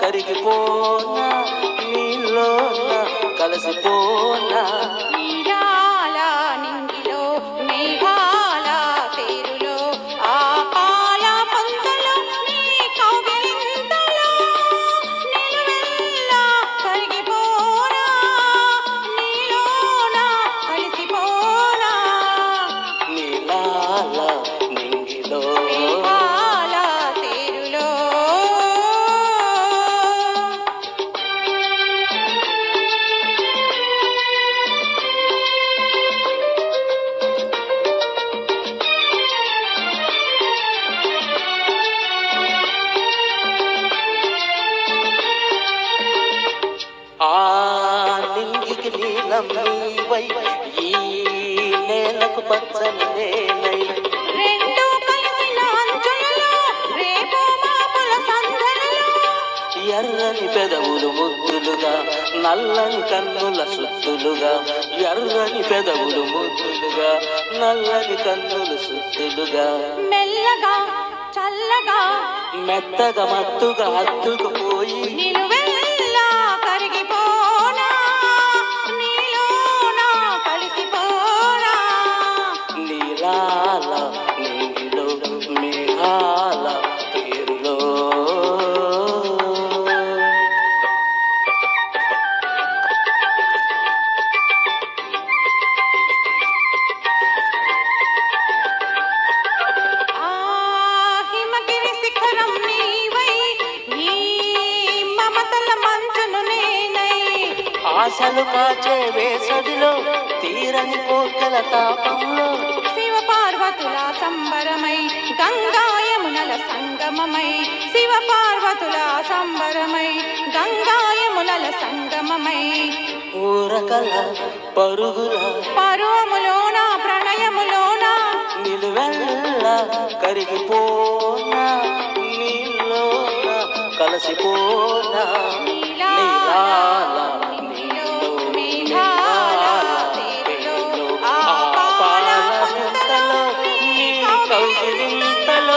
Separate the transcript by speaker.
Speaker 1: కరిగిపోనా? నీలోన కలిసిపోనా?
Speaker 2: ఆ
Speaker 1: నింగికి నీలం నీవై ఈ నేలకు పచ్చని నేనై
Speaker 2: రెండు రేపు మాపుల సందడిలో.
Speaker 1: ఎర్రని పెదవులు ముద్దులుగా నల్లని కన్నుల సుత్తులుగా. ఎర్రని పెదవులు ముద్దులుగా నల్లని కన్నులు సుత్తులుగా.
Speaker 2: మెల్లగా చల్లగా
Speaker 1: మెత్తగా మత్తుగా హత్తుకుపోయి
Speaker 2: నిలువెల్లా
Speaker 1: నీలో మేఘాల పేరులో. ఆశలు కాచే వేసవిలో తీరని కోర్కెల తాపంలో
Speaker 2: పార్వతుల సంబరమై గంగాయమునల సంగమమై శివ పార్వతుల సంబరమై గంగాయమునల సంగమమై.
Speaker 1: ఊరకల పరుగుల
Speaker 2: పరువములోన ప్రణయములోన
Speaker 1: నిలువెల్ల కరిగిపోనా నీలోన కలిసిపోనా
Speaker 2: నీలాల
Speaker 1: পেল